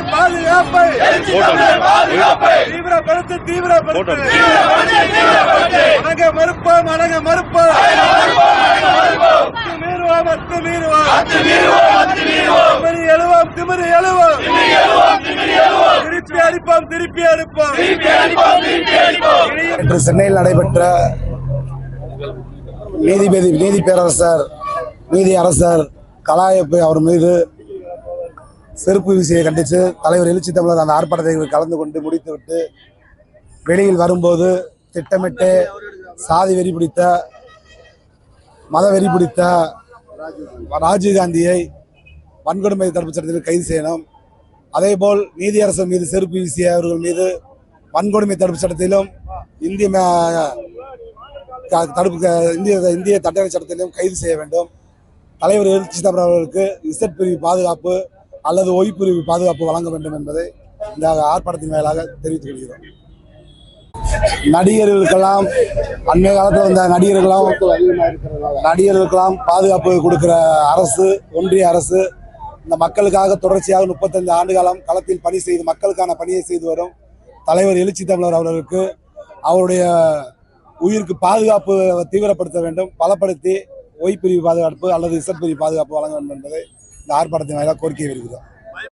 தமிழர் பாதுகாப்பை தீவிரப்படுத்து தீவிரப்படுத்து வணங்க மறுப்போம் வணங்க மறுப்போம். அத்துமீறுவோம் அத்துமீறுவோம் திமிரி எழுவோம் திமிரி எழுவோம். திருப்பி அடிப்போம் திருப்பி அடிப்போம். இன்று சென்னையில் நடைபெற்ற நீதிபதி நீதி பேரரசர் நீதி அரசர் கலாயப்பு அவர் மீது செருப்பு வீசியை கண்டித்து தலைவர் எழுச்சி தமிழர் அந்த ஆர்ப்பாட்டத்தை கலந்து கொண்டு முடித்துவிட்டு வெளியில் வரும்போது திட்டமிட்டு சாதி வெறி பிடித்த மத வெறி பிடித்த ராஜீவ்காந்தியை வன்கொடுமை தடுப்பு சட்டத்தில் கைது செய்யணும். அதேபோல் நீதியரசர் மீது செருப்பு வீசிய அவர்கள் மீது வன்கொடுமை தடுப்பு சட்டத்திலும் இந்திய ம- தடுப்பு இந்திய இந்திய தண்டனை சட்டத்திலும் கைது செய்ய வேண்டும். தலைவர் எழுச்சி தமிழர் அவர்களுக்கு இசட் பிரிவு பாதுகாப்பு அல்லது ஒய் பாதுகாப்பு வழங்க வேண்டும் என்பதை இந்த ஆர்ப்பாட்டத்தின் மேலாக தெரிவித்துக் கொள்கிறோம். நடிகர்களுக்கெல்லாம் அண்மைய காலத்தில் வந்த நடிகர்களும் நடிகர்களுக்கெல்லாம் பாதுகாப்பு கொடுக்கிற அரசு ஒன்றிய அரசு இந்த மக்களுக்காக தொடர்ச்சியாக முப்பத்தைந்து ஆண்டு காலம் களத்தில் பணி செய்து மக்களுக்கான பணியை செய்து வரும் தலைவர் எழுச்சி தமிழர் அவர்களுக்கு அவருடைய உயிருக்கு பாதுகாப்பு தீவிரப்படுத்த வேண்டும் பலப்படுத்தி ஒய் பிரிவு பாதுகாப்பு அல்லது இசட் பிரிவு பாதுகாப்பு வழங்க வேண்டும் என்பதை இந்த ஆர்ப்பாட்டத்தின் வாயிலாக கோரிக்கை இருக்கிறோம்